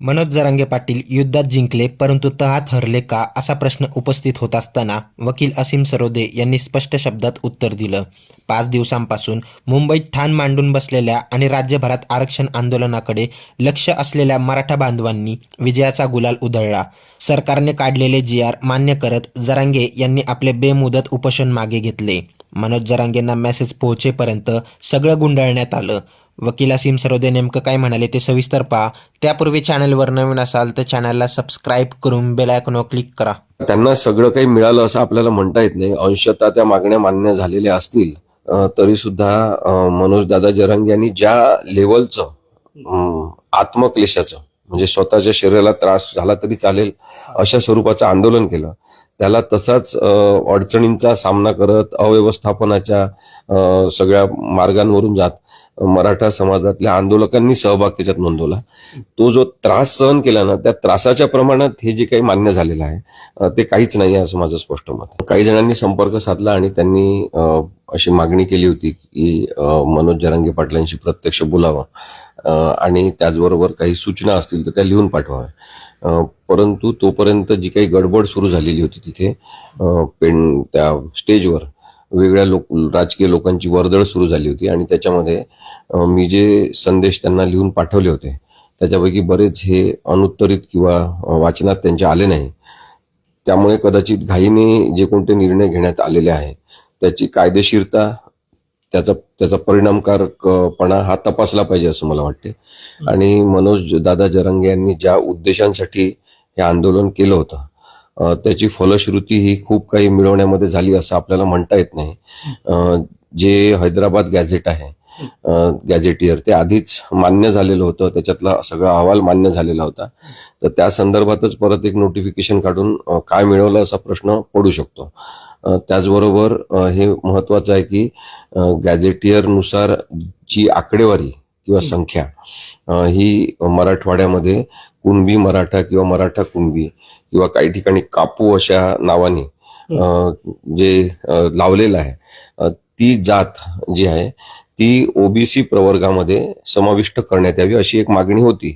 मनोज जरांगे पाटील युद्धात जिंकले परंतु तहात हरले का असा प्रश्न उपस्थित होत असताना वकील असीम सरोदे यांनी स्पष्ट शब्दात उत्तर दिलं. पाच दिवसांपासून मुंबईत ठाण मांडून बसलेल्या आणि राज्यभरात आरक्षण आंदोलनाकडे लक्ष असलेल्या मराठा बांधवांनी विजयाचा गुलाल उधळला. सरकारने काढलेले जी आर मान्य करत जरांगे यांनी आपले बेमुदत उपोषण मागे घेतले. मनोज जरांगेंना मेसेज पोहोचेपर्यंत सगळं गुंडाळण्यात आलं. वकील असीम सरोदे नेमकं काय म्हणाले ते सविस्तर पहा. त्यापूर्वी चॅनलवर नवीन असाल तर चॅनलला सबस्क्राईब करून बेल आयकॉनवर क्लिक करा. त्यांना सगळं काही मिळालं असं आपल्याला म्हणता येत नाही. अंशतः त्या मागण्या मान्य झालेल्या असतील. तरी सुद्धा मनोज दादा जरंग यांनी ज्या लेवलचं आत्मक्लेशाचं म्हणजे स्वतःच्या शरीराला त्रास झाला तरी चालेल अशा स्वरूपाचं आंदोलन केलं. त्याला तसाच अडचणींचा सामना करत अव्यवस्थापनाच्या सगळ्या मार्गांवरून जात मराठा समाजातल्या आंदोलकांनी सहभाग त्याच्यात नोंदवला. तो जो त्रास सहन केला ना त्या त्रासाच्या प्रमाणात हे जे काही मान्य झालेलं आहे ते काहीच नाही आहे असं माझं स्पष्ट मत काही जणांनी संपर्क साधला आणि त्यांनी अशी मागणी केली होती की मनोज जरांगे पाटलांशी प्रत्यक्ष बोलावं. आणि त्याचबरोबर काही सूचना असतील तर त्या लिहून पाठवाव्या. परंतु तोपर्यंत जी काही गडबड सुरू झालेली होती तिथे अ, पेन त्या स्टेजवर वेगळ्या लोक राजकीय लोकांची वर्दळ सुरू झाली होती आणि त्याच्यामध्ये मी जे संदेश त्यांना लिहून पाठवले होते त्याच्यापैकी बरेच हे अनुत्तरित किंवा वाचनात त्यांचे आले नाही. त्यामुळे कदाचित घाईने जे कोणते निर्णय घेण्यात आलेले आहे त्याची कायदेशीरता त्याचा त्याचा परिणामकारकपणा हा तपासला पाहिजे असं मला वाटते. आणि मनोज दादा जरंगे यांनी ज्या उद्देशांसाठी हे आंदोलन केलं होतं त्याची फलश्रुती ही खूप काही मिळवण्यामध्ये झाली असं आपल्याला म्हणता येत नाही. जे हैदराबाद गॅझेट आहे गॅझेटियर ते आधीच मान्य झालेलं होतं त्याच्यातला सगळा अहवाल मान्य झालेला होता. तर त्या संदर्भातच परत एक नोटिफिकेशन काढून काय मिळवलं असा प्रश्न पडू शकतो. त्याचबरोबर हे महत्वाचं आहे की गॅझेटियरनुसार जी आकडेवारी किंवा संख्या ही मराठवाड्यामध्ये कुणबी मराठा किंवा मराठा कुणबी किंवा काही ठिकाणी कापू अशा नावाने जे लावलेलं आहे ती जात जी आहे ती ओबीसी प्रवर्गामध्ये समाविष्ट करण्यात यावी अशी एक मागणी होती.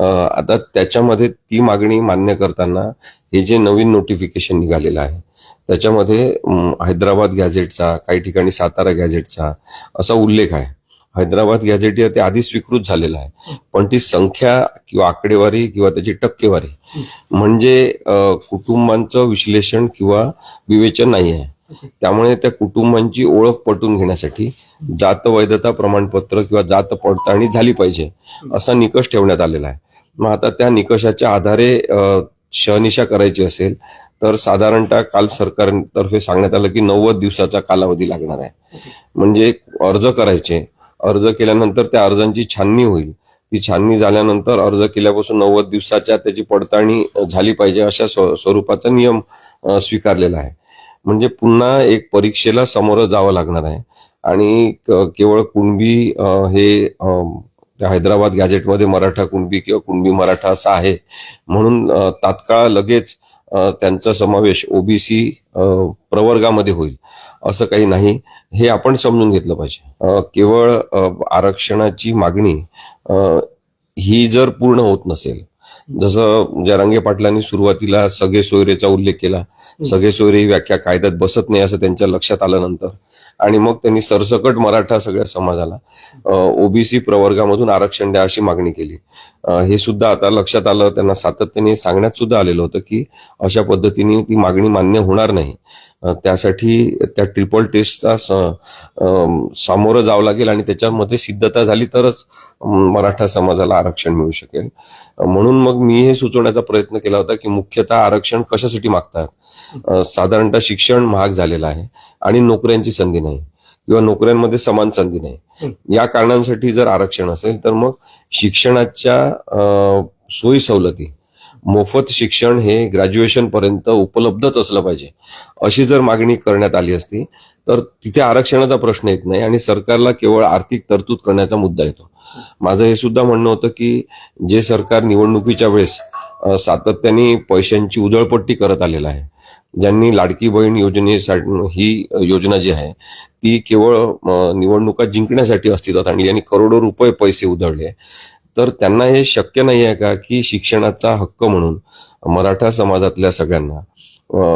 आता त्याच्यामध्ये ती मागणी मान्य करताना हे जे नवीन नोटिफिकेशन निघालेलं आहे त्याच्यामध्ये हैदराबाद गॅझेटचा काही ठिकाणी सातारा गॅझेटचा असा उल्लेख आहे. हैदराबाद गॅझेट ते आधी स्वीकृत झालेलं आहे. पण ती संख्या किंवा आकडेवारी किंवा त्याची टक्केवारी म्हणजे कुटुंबांचं विश्लेषण किंवा विवेचन नाही आहे. त्यामुळे त्या कुटुंबांची ओळख पटवून घेण्यासाठी जात वैधता प्रमाणपत्र किंवा जात पडताळणी झाली पाहिजे असा निकष ठेवण्यात आलेला आहे. मग आता त्या निकषाच्या आधारे शहनिशा करायची असेल तर साधारणतः काल सरकारतर्फे सांगण्यात आलं की नव्वद दिवसाचा कालावधी लागणार आहे. म्हणजे अर्ज करायचे अर्ज केल्यानंतर त्या अर्जांची छाननी होईल. ती छाननी झाल्यानंतर अर्ज केल्यापासून नव्वद दिवसाच्या त्याची पडताळणी झाली पाहिजे अशा स्व- स्वरूपाचा नियम स्वीकारलेला आहे. म्हणजे पुन्हा एक परीक्षेला समोर जावं लागणार आहे. आणि क- केवळ कुणबी हे त्या हैदराबाद गॅझेटमध्ये मराठा कुणबी किंवा कुणबी मराठा असा आहे म्हणून तात्काळ लगेच त्यांचा समावेश ओबीसी प्रवर्गामध्ये होईल असं काही नाही. हे आपण समजून घेतलं पाहिजे. केवळ आरक्षणाची मागणी ही जर पूर्ण होत नसेल जसं जरांगे पाटलांनी सुरुवातीला सगळे सोयरेचा उल्लेख केला सगळे सोयरे ही व्याख्या कायद्यात बसत नाही असं त्यांच्या लक्षात आलं नंतर आणि मग त्यांनी सरसकट मराठा सगळ्या समाजाला ओबीसी प्रवर्गामधून आरक्षण द्या अशी मागणी केली. हे सुद्धा आता लक्षात आलं त्यांना सातत्याने सांगण्यात सुद्धा आलेलं होतं की अशा पद्धतीने ती मागणी मान्य होणार नाही. त्यासाठी त्या ट्रिपल टेस्टचा स- सामोरं जावं लागेल आणि त्याच्यामध्ये सिद्धता झाली तरच मराठा समाजाला आरक्षण मिळू शकेल. म्हणून मग मी हे सुचवण्याचा प्रयत्न केला होता की मुख्यतः आरक्षण कशासाठी मागतात साधारणतः शिक्षण महाग झालेलं आहे आणि नोकऱ्यांची संधी नाही किंवा नोकऱ्यांमध्ये समान संधी नाही. या कारणांसाठी जर आरक्षण असेल तर मग शिक्षणाच्या सोयी सवलती मोफत शिक्षण हे ग्रॅज्युएशन पर्यंत उपलब्धच असलं पाहिजे. अशी जर मागणी करण्यात आली असती तर तिथे आरक्षणाचा प्रश्न येत नाही आणि सरकारला केवळ आर्थिक तरतूद करण्याचा मुद्दा येतो. माझं हे सुद्धा म्हणणं होतं की जे सरकार निवडणुकीच्या वेळेस सातत्याने पैशांची उधळपट्टी करत आलेलं आहे ज्यांनी लाडकी बहीण योजनेसाठी ही योजना जी आहे ती केवळ निवडणुका जिंकण्यासाठी अस्तित्वात आणली आणि करोडो रुपये पैसे उधळले. तर त्यांना हे शक्य नाही आहे का की शिक्षणाचा हक्क म्हणून मराठा समाजातल्या सगळ्यांना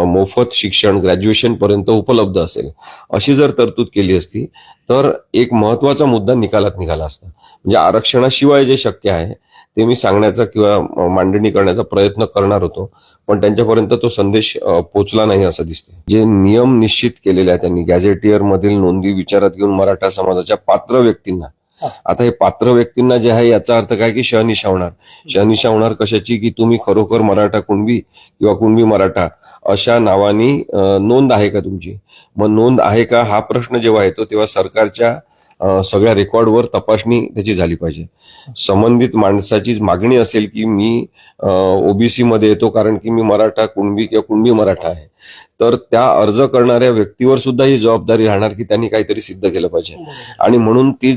मोफत शिक्षण ग्रॅज्युएशन पर्यंत उपलब्ध असेल अशी जर तरतूद केली असती तर एक महत्त्वाचा मुद्दा निकालात निघाला असता. म्हणजे आरक्षणाशिवाय जे शक्य आहे ते मी सांगण्याचा किंवा मांडणी करण्याचा प्रयत्न करणार होतो पण त्यांच्यापर्यंत तो संदेश पोचला नाही असं दिसते जे नियम निश्चित केलेले आहेत त्यांनी गॅझेटियर मधील नोंदी विचारात घेऊन मराठा समाजाच्या पात्र व्यक्तींना. आता हे पात्र व्यक्तींना जे आहे याचा अर्थ काय की शहनिशा होणार शहनिशा होणार कशाची की तुम्ही खरोखर मराठा कुणबी किंवा कुणबी मराठा अशा नावानी नोंद आहे का तुमची? मग नोंद आहे का? हा प्रश्न जेव्हा येतो तेव्हा सरकारच्या सगळ्या रेकॉर्डवर तपासणी त्याची झाली पाहिजे. संबंधित माणसाची मागणी असेल की मी ओबीसी मध्ये येतो कारण की मी मराठा कुणबी किंवा कुणबी मराठा आहे. तर त्या अर्ज करणाऱ्या व्यक्तीवर सुद्धा ही जबाबदारी राहणार की त्यांनी काहीतरी सिद्ध केलं पाहिजे. आणि म्हणून ती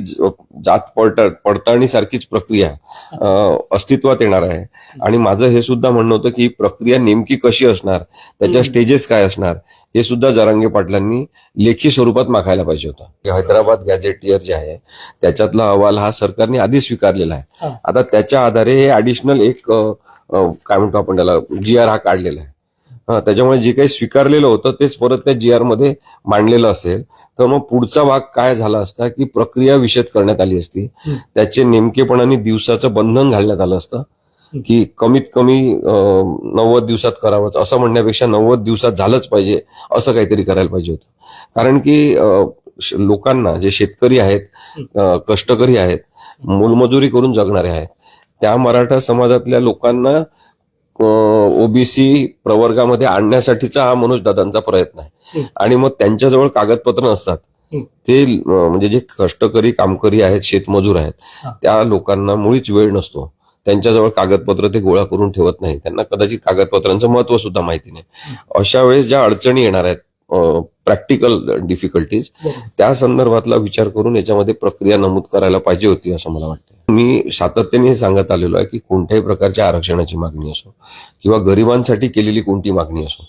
जात पडता पडताळणी सारखीच प्रक्रिया अस्तित्वात येणार आहे. आणि माझं हे सुद्धा म्हणणं होतं की ही प्रक्रिया नेमकी कशी असणार त्याच्या स्टेजेस काय असणार हे सुद्धा जरांगे पाटलांनी लेखी स्वरूपात मागायला पाहिजे होतं. हैदराबाद गॅझेटियर जे आहे त्याच्यातला अहवाल हा सरकारने आधी स्वीकारलेला आहे. आता त्याच्या आधारे हे ऍडिशनल एक काय म्हणतो आपण त्याला जी आर हा काढलेला आहे. त्याच्यामुळे जे काही स्वीकारलेलं होतं तेच परत त्या जी आरमध्ये मांडलेलं असेल तर मग पुढचा भाग काय झाला असता की प्रक्रिया विषद करण्यात आली असती. त्याचे नेमकेपणाने दिवसाचं बंधन घालण्यात आलं असतं. की कमीत कमी नव्वद दिवसात करावं असं म्हणण्यापेक्षा नव्वद दिवसात झालंच पाहिजे असं काहीतरी करायला पाहिजे होतं कारण की लोकांना जे शेतकरी आहेत कष्टकरी आहेत मोलमजुरी करून जगणारे आहेत त्या मराठा समाजातल्या लोकांना ओबीसी प्रवर्गामध्ये आणण्यासाठीचा हा मनोज दादांचा प्रयत्न आहे. आणि मग त्यांच्याजवळ कागदपत्र नसतात. ते म्हणजे जे कष्टकरी कामकरी आहेत शेतमजूर आहेत. त्या लोकांना मुळीच वेळ नसतो त्यांच्याजवळ कागदपत्र ते गोळा करून ठेवत नाही त्यांना कदाचित कागदपत्रांचं महत्त्व सुद्धा माहिती नाही अशा वेळेस ज्या अडचणी येणार आहेत प्रॅक्टिकल डिफिकल्टीज. त्या संदर्भातला विचार करून याच्यामध्ये प्रक्रिया नमूद करायला पाहिजे होती असं मला वाटतं मी सातत्याने हे सांगत आलेलो आहे की कोणत्याही प्रकारच्या आरक्षणाची मागणी असो किंवा गरिबांसाठी केलेली कोणती मागणी असो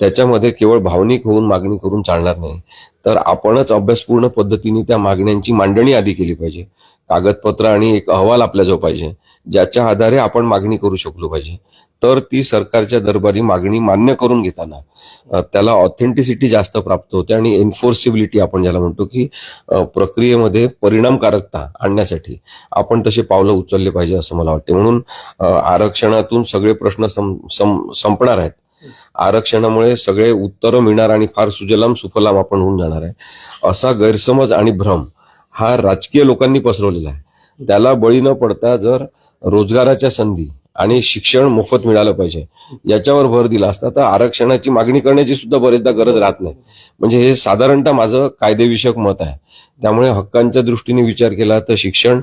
त्याच्यामध्ये केवळ भावनिक होऊन मागणी करून चालणार नाही. तर आपणच अभ्यासपूर्ण पद्धतीने त्या मागण्यांची मांडणी आधी केली पाहिजे. कागदपत्र आणि एक अहवाल आपल्याजवळ पाहिजे ज्याच्या आधारे आपण मागणी करू शकलो पाहिजे. तर ती सरकारच्या दरबारी मागणी मान्य करून घेताना त्याला ऑथेंटिसिटी जास्त प्राप्त होते आणि एन्फोर्सिबिलिटी आपण ज्याला म्हणतो की प्रक्रियेमध्ये परिणामकारकता आणण्यासाठी आपण तसे पावलं उचलले पाहिजे असं मला वाटते. म्हणून आरक्षणातून सगळे प्रश्न संपणार आहेत. आरक्षणामुळे सगळे उत्तरं मिळणार आणि फार सुजलाम सुफलाम आपण होऊन जाणार आहे. असा गैरसमज आणि भ्रम हा राजकीय लोकांनी पसरवलेला आहे. त्याला बळी न पडता जर रोजगाराच्या संधी आणि शिक्षण मोफत मिळालं पाहिजे याच्यावर भर दिला असता तर आरक्षणाची मागणी करण्याची सुद्धा बरेचदा गरज राहत नाही. म्हणजे हे साधारणतः माझं कायदेविषयक मत आहे. त्यामुळे हक्कांच्या दृष्टीने विचार केला तर शिक्षण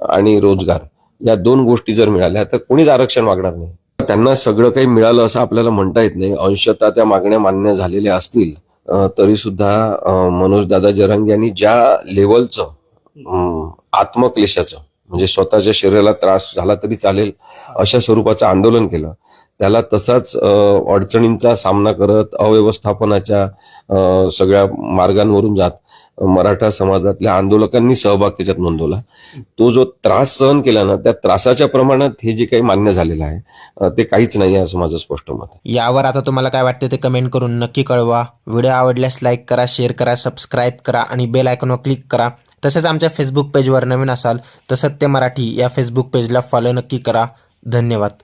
आणि रोजगार या दोन गोष्टी जर मिळाल्या तर कोणीच आरक्षण मागणार नाही. त्यांना सगळं काही मिळालं असं आपल्याला म्हणता येत नाही. अंशतः त्या मागण्या मान्य झालेल्या असतील तरी सुद्धा मनोज दादा जरंग यांनी ज्या लेवलचं आत्मक्लेशाचं म्हणजे स्वतःच्या शरीराला त्रास झाला तरी चालेल अशा स्वरूपाचं आंदोलन केलं त्याला तसाच अडचणींचा सामना करत अव्यवस्थापनाच्या सगळ्या मार्गांवरून जात मराठा समाजातल्या आंदोलकांनी सहभाग त्याच्यात नोंदवला. तो जो त्रास सहन केला ना त्या त्रासाच्या प्रमाणात हे जे काही मान्य झालेलं आहे ते काहीच नाही आहे असं माझं स्पष्ट मत आहे. यावर आता तुम्हाला काय वाटतं ते कमेंट करून नक्की कळवा. व्हिडिओ आवडल्यास लाईक करा शेअर करा सबस्क्राईब करा आणि बेल आयकॉनवर क्लिक करा. तसेच आमच्या फेसबुक पेजवर नवीन असाल तर सत्य मराठी या फेसबुक पेजला फॉलो नक्की करा. धन्यवाद.